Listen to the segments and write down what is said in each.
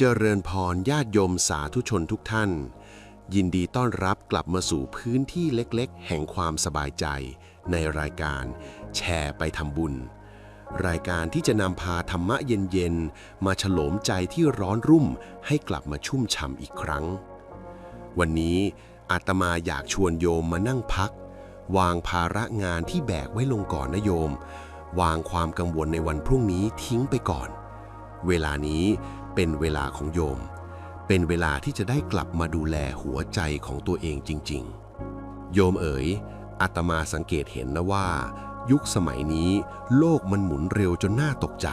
เจริญพรญาติโยมสาธุชนทุกท่าน ยินดีต้อนรับกลับมาสู่พื้นที่เล็กๆ แห่งความสบายใจ ในรายการแชร์ไปทำบุญ รายการที่จะนำพาธรรมะเย็นๆ มาฉโลมใจที่ร้อนรุ่มให้กลับมาชุ่มฉ่ำอีกครั้ง วันนี้อาตมาอยากชวนโยมมานั่งพัก วางภาระงานที่แบกไว้ลงก่อนนะโยม วางความกังวลในวันพรุ่งนี้ทิ้งไปก่อน เวลานี้ เป็นเวลาของโยม เป็นเวลาที่จะได้กลับมาดูแลหัวใจของตัวเองจริง ๆ โยมเอ๋ยอาตมาสังเกตเห็นนะว่า ยุคสมัยนี้โลกมันหมุนเร็วจนน่าตกใจ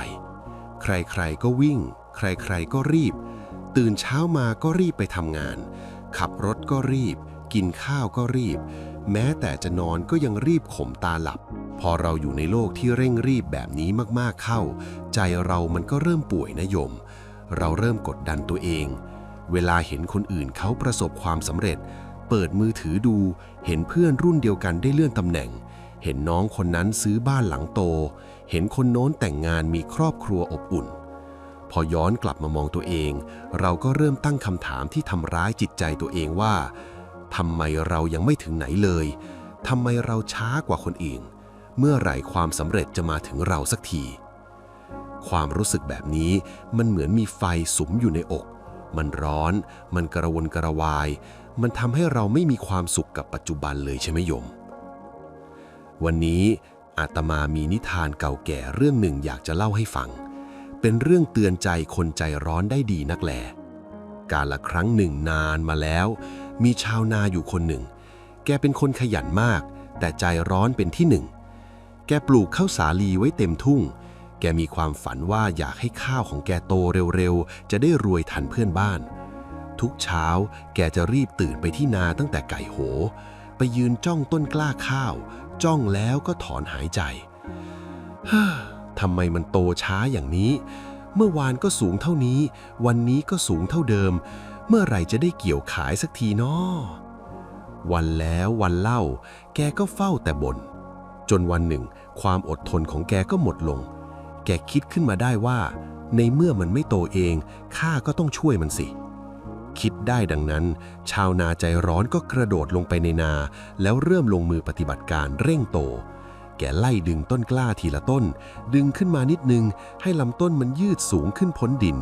ใครๆก็วิ่ง ใครๆก็รีบ ตื่นเช้ามาก็รีบไปทำงาน ขับรถก็รีบ กินข้าวก็รีบ แม้แต่จะนอนก็ยังรีบข่มตาหลับ พอเราอยู่ในโลกที่เร่งรีบแบบนี้มากๆเข้า ใจเรามันก็เริ่มป่วยนะโยม เราเริ่มกดดันตัวเอง เวลาเห็นคนอื่นเขาประสบความสำเร็จ เปิดมือถือดู เห็นเพื่อนรุ่นเดียวกันได้เลื่อนตำแหน่ง เห็นน้องคนนั้นซื้อบ้านหลังโต เห็นคนโน้นแต่งงานมีครอบครัวอบอุ่น พอย้อนกลับมามองตัวเอง เราก็เริ่มตั้งคำถามที่ทำร้ายจิตใจตัวเองว่าทำไมเรายังไม่ถึงไหนเลยทำไมเราช้ากว่าคนอื่น เมื่อไหร่ความสำเร็จจะมาถึงเราสักที ความรู้สึกแบบนี้มันเหมือนมีไฟสุมอยู่ในอก มันร้อน มันกระวนกระวาย มันทำให้เราไม่มีความสุขกับปัจจุบันเลยใช่ไหมโยม วันนี้อาตมามีนิทานเก่าแก่เรื่องหนึ่งอยากจะเล่าให้ฟัง เป็นเรื่องเตือนใจคนใจร้อนได้ดีนักแล การละครั้งหนึ่งนานมาแล้ว มีชาวนาอยู่คนหนึ่ง แกเป็นคนขยันมาก แต่ใจร้อนเป็นที่หนึ่ง แกปลูกข้าวสาลีไว้เต็มทุ่ง แกมีความฝันว่าอยากให้ข้าวของแกโตเร็วๆ จะได้รวยทันเพื่อนบ้าน ทุกเช้าแกจะรีบตื่นไปที่นาตั้งแต่ไก่โห ไปยืนจ้องต้นกล้าข้าว จ้องแล้วก็ถอนหายใจทำไมมันโตช้าอย่างนี้ เมื่อวานก็สูงเท่านี้ วันนี้ก็สูงเท่าเดิม เมื่อไหร่จะได้เกี่ยวขายสักทีนาะวันแล้ววันเล่า แกก็เฝ้าแต่บน่นจนวันหนึ่ง ความอดทนของแกก็หมดลง แกคิดขึ้นมาได้ว่า ในเมื่อมันไม่โตเองข้าก็ต้องช่วยมันสิ คิดได้ดังนั้น ชาวนาใจร้อนก็กระโดดลงไปในนา แล้วเริ่มลงมือปฏิบัติการเร่งโต แกไล่ดึงต้นกล้าทีละต้น ดึงขึ้นมานิดนึง ให้ลำต้นมันยืดสูงขึ้นพ้นดิน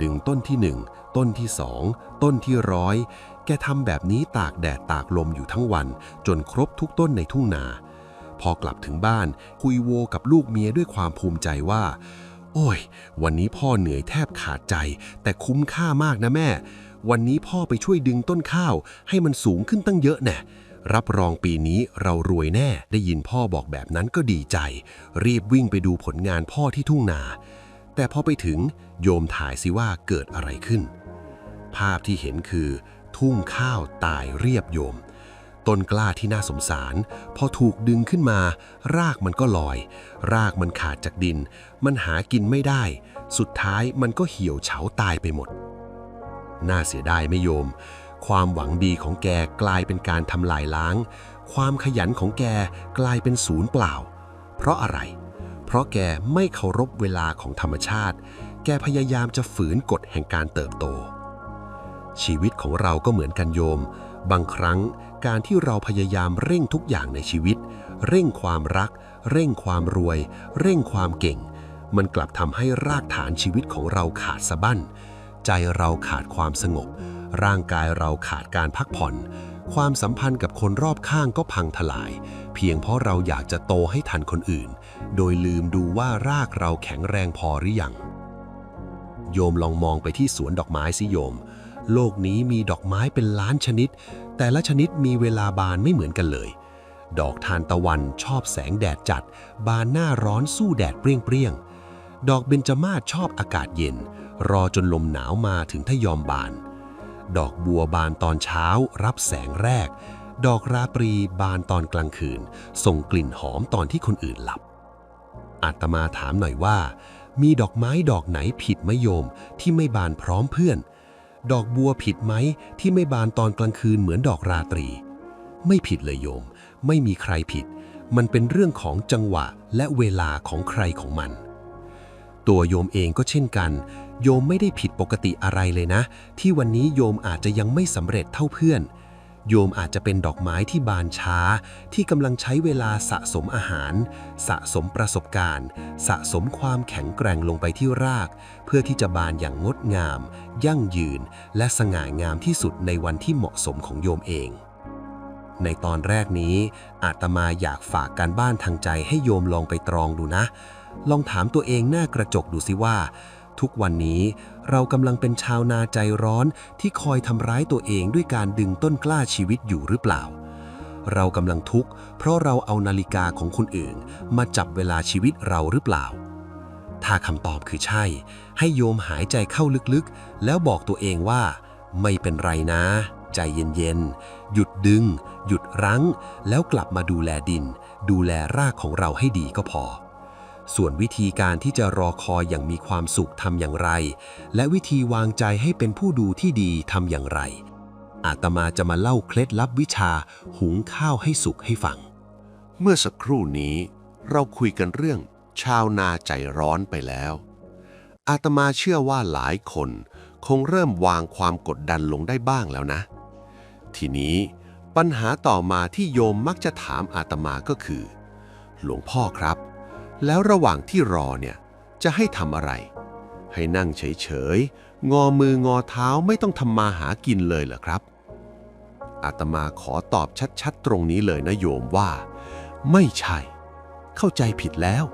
ดึงต้นที่หนึ่งต้นที่สองต้นที่ร้อยแกทำแบบนี้ตากแดดตากลมอยู่ทั้งวัน จนครบทุกต้นในทุ่งนา พอกลับถึงบ้าน คุยโวกับลูกเมียด้วยความภูมิใจว่า โอ้ย วันนี้พ่อเหนื่อยแทบขาดใจ แต่คุ้มค่ามากนะแม่ วันนี้พ่อไปช่วยดึงต้นข้าว ให้มันสูงขึ้นตั้งเยอะแน่รับรองปีนี้เรารวยแน่ ได้ยินพ่อบอกแบบนั้นก็ดีใจ รีบวิ่งไปดูผลงานพ่อที่ทุ่งนา แต่พอไปถึงโยมถ่ายสิว่าเกิดอะไรขึ้น ภาพที่เห็นคือ ทุ่งข้าวตายเรียบโยม ต้นกล้าที่น่าสงสาร พอถูกดึงขึ้นมา รากมันก็ลอย รากมันขาดจากดิน มันหากินไม่ได้ สุดท้ายมันก็เหี่ยวเฉาตายไปหมด น่าเสียดายไม่โยม ความหวังดีของแกกลายเป็นการทำลายล้าง ความขยันของแกกลายเป็นศูนย์เปล่า เพราะอะไร เพราะแกไม่เคารพเวลาของธรรมชาติ แกพยายามจะฝืนกฎแห่งการเติบโต ชีวิตของเราก็เหมือนกันโยม บางครั้ง การที่เราพยายามเร่งทุกอย่างในชีวิต เร่งความรัก เร่งความรวย เร่งความเก่ง มันกลับทำให้รากฐานชีวิตของเราขาดสะบั้น ใจเราขาดความสงบ ร่างกายเราขาดการพักผ่อน ความสัมพันธ์กับคนรอบข้างก็พังทลาย เพียงเพราะเราอยากจะโตให้ทันคนอื่น โดยลืมดูว่ารากเราแข็งแรงพอหรือยังโยมลองมองไปที่สวนดอกไม้สิโยม โลกนี้มีดอกไม้เป็นล้านชนิด แต่ละชนิดมีเวลาบานไม่เหมือนกันเลย ดอกทานตะวันชอบแสงแดดจัด บานหน้าร้อนสู้แดดเปรี้ยงๆ ดอกเบญจมาศชอบอากาศเย็น รอจนลมหนาวมาถึงถ้ายอมบาน ดอกบัวบานตอนเช้ารับแสงแรก ดอกราตรีบานตอนกลางคืน ส่งกลิ่นหอมตอนที่คนอื่นหลับ อาตมาถามหน่อยว่า มีดอกไม้ดอกไหนผิดไมโยมที่ไม่บานพร้อมเพื่อน ดอกบัวผิดไหมที่ไม่บานตอนกลางคืนเหมือนดอกราตรี ไม่ผิดเลยโยม ไม่มีใครผิด มันเป็นเรื่องของจังหวะและเวลาของใครของมัน ตัวโยมเองก็เช่นกัน โยมไม่ได้ผิดปกติอะไรเลยนะ ที่วันนี้โยมอาจจะยังไม่สำเร็จเท่าเพื่อน โยมอาจจะเป็นดอกไม้ที่บานช้า ที่กำลังใช้เวลาสะสมอาหาร สะสมประสบการณ์ สะสมความแข็งแกร่งลงไปที่ราก เพื่อที่จะบานอย่างงดงาม ยั่งยืน และสง่างามที่สุดในวันที่เหมาะสมของโยมเอง ในตอนแรกนี้ อาตมาอยากฝากการบ้านทางใจให้โยมลองไปตรองดูนะ ลองถามตัวเองหน้ากระจกดูสิว่า ทุกวันนี้เรากำลังเป็นชาวนาใจร้อนที่คอยทำร้ายตัวเองด้วยการดึงต้นกล้าชีวิตอยู่หรือเปล่าเรากำลังทุกข์เพราะเราเอานาฬิกาของคนอื่น มาจับเวลาชีวิตเราหรือเปล่า ถ้าคำตอบคือใช่ ให้โยมหายใจเข้าลึกๆ แล้วบอกตัวเองว่า ไม่เป็นไรนะ ใจเย็นๆ หยุดดึง หยุดรั้ง แล้วกลับมาดูแลดิน ดูแลรากของเราให้ดีก็พอ ส่วนวิธีการที่จะรอคอยอย่างมีความสุขทำอย่างไร และวิธีวางใจให้เป็นผู้ดูที่ดีทำอย่างไร อาตมาจะมาเล่าเคล็ดลับวิชาหุงข้าวให้สุกให้ฟัง เมื่อสักครู่นี้เราคุยกันเรื่อง ชาวนาใจร้อนไปแล้ว อาตมาเชื่อว่าหลายคนคงเริ่มวางความกดดันลงได้บ้างแล้วนะ ทีนี้ปัญหาต่อมาที่โยมมักจะถามอาตมาก็คือ หลวงพ่อครับ แล้วระหว่างที่รอเนี่ย จะให้ทำอะไร ให้นั่งเฉยๆ งอมืองอเท้าไม่ต้องทำมาหากินเลยเหรอครับ อาตมาขอตอบชัดๆ ตรงนี้เลยนะโยมว่า ไม่ใช่ เข้าใจผิดแล้ว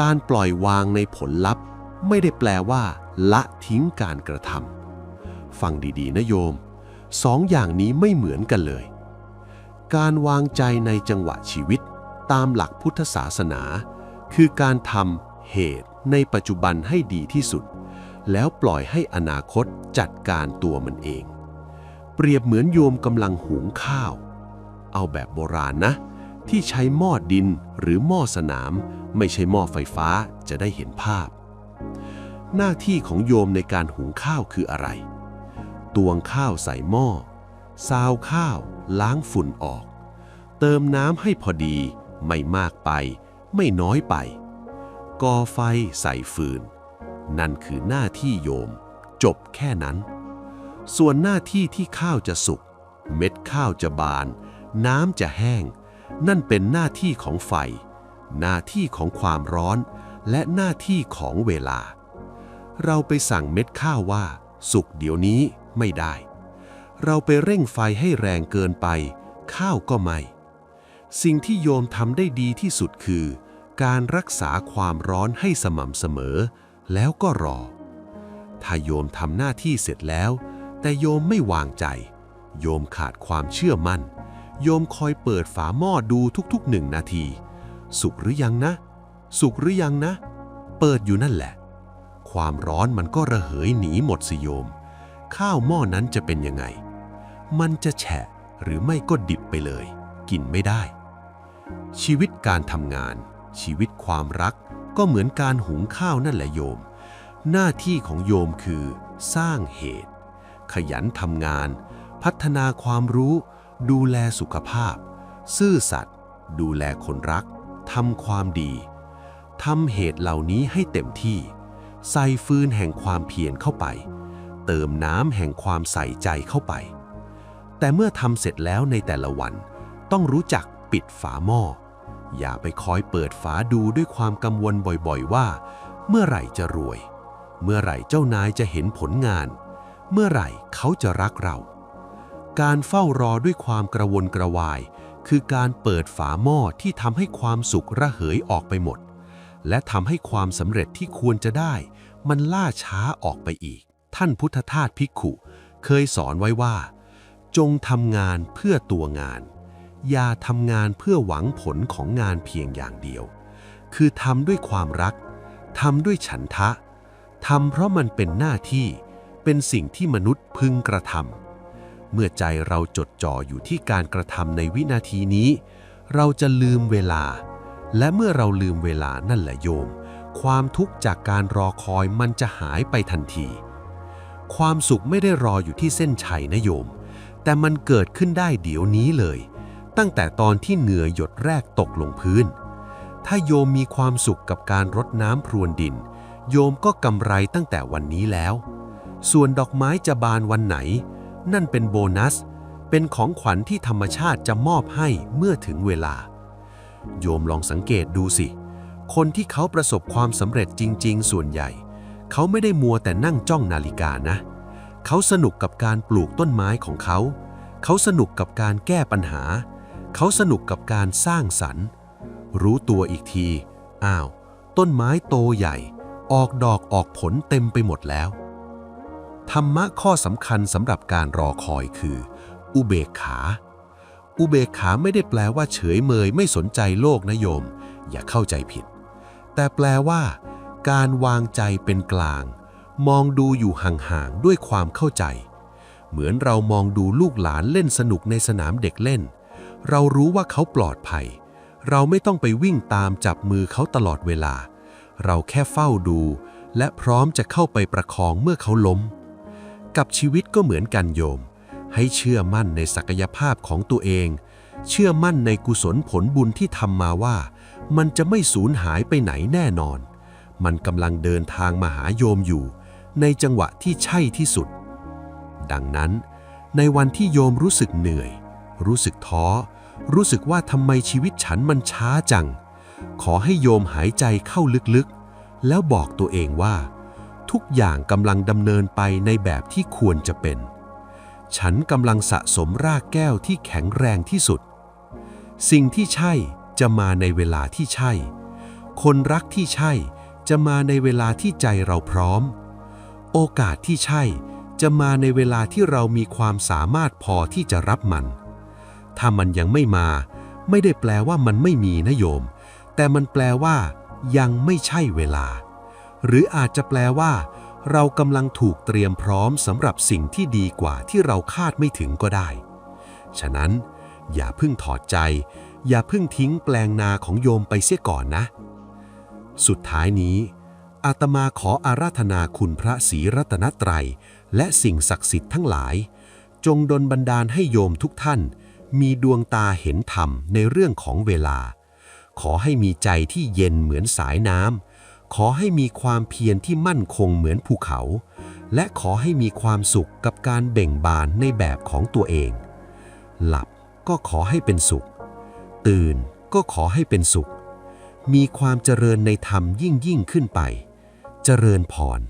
การปล่อยวางในผลลัพธ์ ไม่ได้แปลว่า ละทิ้งการกระทำฟังดีๆนะโยมสองอย่างนี้ไม่เหมือนกันเลย การวางใจในจังหวะชีวิต ตามหลักพุทธศาสนา คือการทำเหตุในปัจจุบันให้ดีที่สุด แล้วปล่อยให้อนาคตจัดการตัวมันเอง เปรียบเหมือนโยมกำลังหุงข้าว เอาแบบโบราณนะ ที่ใช้หม้อดินหรือหม้อสนาม ไม่ใช่หม้อไฟฟ้าจะได้เห็นภาพ หน้าที่ของโยมในการหุงข้าวคืออะไร ตวงข้าวใส่หม้อ ซาวข้าว ล้างฝุ่นออก เติมน้ำให้พอดี ไม่มากไป ไม่น้อยไป ก่อไฟใส่ฟืน นั่นคือหน้าที่โยม จบแค่นั้น ส่วนหน้าที่ที่ข้าวจะสุก เม็ดข้าวจะบาน น้ำจะแห้ง นั่นเป็นหน้าที่ของไฟ หน้าที่ของความร้อน และหน้าที่ของเวลา เราไปสั่งเม็ดข้าวว่า สุกเดี๋ยวนี้ไม่ได้ เราไปเร่งไฟให้แรงเกินไป ข้าวก็ไม่ สิ่งที่โยมทำได้ดีที่สุดคือ การรักษาความร้อนให้สม่ำเสมอ แล้วก็รอ ถ้าโยมทำหน้าที่เสร็จแล้ว แต่โยมไม่วางใจ โยมขาดความเชื่อมั่น โยมคอยเปิดฝาหม้อดูทุกๆหนึ่งนาที สุกหรือยังนะ สุกหรือยังนะ เปิดอยู่นั่นแหละ ความร้อนมันก็ระเหยหนีหมดสิโยม ข้าวหม้อนั้นจะเป็นยังไง มันจะแฉะหรือไม่ก็ดิบไปเลย กินไม่ได้ ชีวิตการทำงาน ชีวิตความรักก็เหมือนการหุงข้าวนั่นแหละโยม หน้าที่ของโยมคือ สร้างเหตุ ขยันทำงาน พัฒนาความรู้ ดูแลสุขภาพ ซื่อสัตย์ดูแลคนรักทำความดีทำเหตุเหล่านี้ให้เต็มที่ ใส่ฟืนแห่งความเพียรเข้าไป เติมน้ำแห่งความใส่ใจเข้าไป แต่เมื่อทำเสร็จแล้วในแต่ละวัน ต้องรู้จักปิดฝาหม้อ อย่าไปคอยเปิดฝาดูด้วยความกังวลบ่อยๆว่า เมื่อไหร่จะรวย เมื่อไหร่เจ้านายจะเห็นผลงาน เมื่อไหร่เขาจะรักเรา การเฝ้ารอด้วยความกระวนกระวาย คือการเปิดฝาหม้อที่ทำให้ความสุขระเหยออกไปหมด และทำให้ความสำเร็จที่ควรจะได้ มันล่าช้าออกไปอีก ท่านพุทธทาสภิกขุ เคยสอนไว้ว่า จงทำงานเพื่อตัวงาน อย่าทำงานเพื่อหวังผลของงานเพียงอย่างเดียว คือทำด้วยความรักทำด้วยฉันทะทำเพราะมันเป็นหน้าที่ เป็นสิ่งที่มนุษย์พึงกระทำ เมื่อใจเราจดจ่ออยู่ที่การกระทำในวินาทีนี้ เราจะลืมเวลา และเมื่อเราลืมเวลานั่นแหละโยม ความทุกข์จากการรอคอยมันจะหายไปทันที ความสุขไม่ได้รออยู่ที่เส้นชัยนะโยม แต่มันเกิดขึ้นได้เดี๋ยวนี้เลย ตั้งแต่ตอนที่เหงื่อหยดแรกตกลงพื้น ถ้าโยมมีความสุขกับการรดน้ำพรวนดิน โยมก็กำไรตั้งแต่วันนี้แล้ว ส่วนดอกไม้จะบานวันไหน นั่นเป็นโบนัส เป็นของขวัญที่ธรรมชาติจะมอบให้เมื่อถึงเวลา โยมลองสังเกตดูสิ คนที่เขาประสบความสำเร็จจริง ๆ ส่วนใหญ่ เขาไม่ได้มัวแต่นั่งจ้องนาฬิกานะ เขาสนุกกับการปลูกต้นไม้ของเขา เขาสนุกกับการแก้ปัญหา เขาสนุกกับการสร้างสรรค์ รู้ตัวอีกที อ้าว ต้นไม้โตใหญ่ ออกดอกออกผลเต็มไปหมดแล้ว ธรรมะข้อสำคัญสำหรับการรอคอยคือ อุเบกขา อุเบกขาไม่ได้แปลว่าเฉยเมยไม่สนใจโลกนะโยม อย่าเข้าใจผิด แต่แปลว่า การวางใจเป็นกลาง มองดูอยู่ห่างๆด้วยความเข้าใจ เหมือนเรามองดูลูกหลานเล่นสนุกในสนามเด็กเล่น เรารู้ว่าเขาปลอดภัย เราไม่ต้องไปวิ่งตามจับมือเขาตลอดเวลา เราแค่เฝ้าดู และพร้อมจะเข้าไปประคองเมื่อเขาล้ม กับชีวิตก็เหมือนกันโยม ให้เชื่อมั่นในศักยภาพของตัวเอง เชื่อมั่นในกุศลผลบุญที่ทำมาว่า มันจะไม่สูญหายไปไหนแน่นอน มันกำลังเดินทางมาหาโยมอยู่ ในจังหวะที่ใช่ที่สุด ดังนั้น ในวันที่โยมรู้สึกเหนื่อย รู้สึกท้อ รู้สึกว่าทำไมชีวิตฉันมันช้าจัง ขอให้โยมหายใจเข้าลึกๆ แล้วบอกตัวเองว่า ทุกอย่างกำลังดำเนินไปในแบบที่ควรจะเป็น ฉันกำลังสะสมรากแก้วที่แข็งแรงที่สุด สิ่งที่ใช่จะมาในเวลาที่ใช่ คนรักที่ใช่จะมาในเวลาที่ใจเราพร้อม โอกาสที่ใช่จะมาในเวลาที่เรามีความสามารถพอที่จะรับมัน ถ้ามันยังไม่มา ไม่ได้แปลว่ามันไม่มีนะโยม แต่มันแปลว่า ยังไม่ใช่เวลา หรืออาจจะแปลว่า เรากำลังถูกเตรียมพร้อมสำหรับสิ่งที่ดีกว่าที่เราคาดไม่ถึงก็ได้ ฉะนั้น อย่าเพิ่งถอดใจ อย่าเพิ่งทิ้งแปลงนาของโยมไปเสียก่อนนะ สุดท้ายนี้อาตมาขออาราธนาคุณพระศรีรัตนตรัย และสิ่งศักดิ์สิทธิ์ทั้งหลาย จงดลบันดาลให้โยมทุกท่าน มีดวงตาเห็นธรรมในเรื่องของเวลา ขอให้มีใจที่เย็นเหมือนสายน้ำ ขอให้มีความเพียรที่มั่นคงเหมือนภูเขา และขอให้มีความสุขกับการเบ่งบานในแบบของตัวเอง หลับก็ขอให้เป็นสุข ตื่นก็ขอให้เป็นสุข มีความเจริญในธรรมยิ่งยิ่งขึ้นไป เจริญพร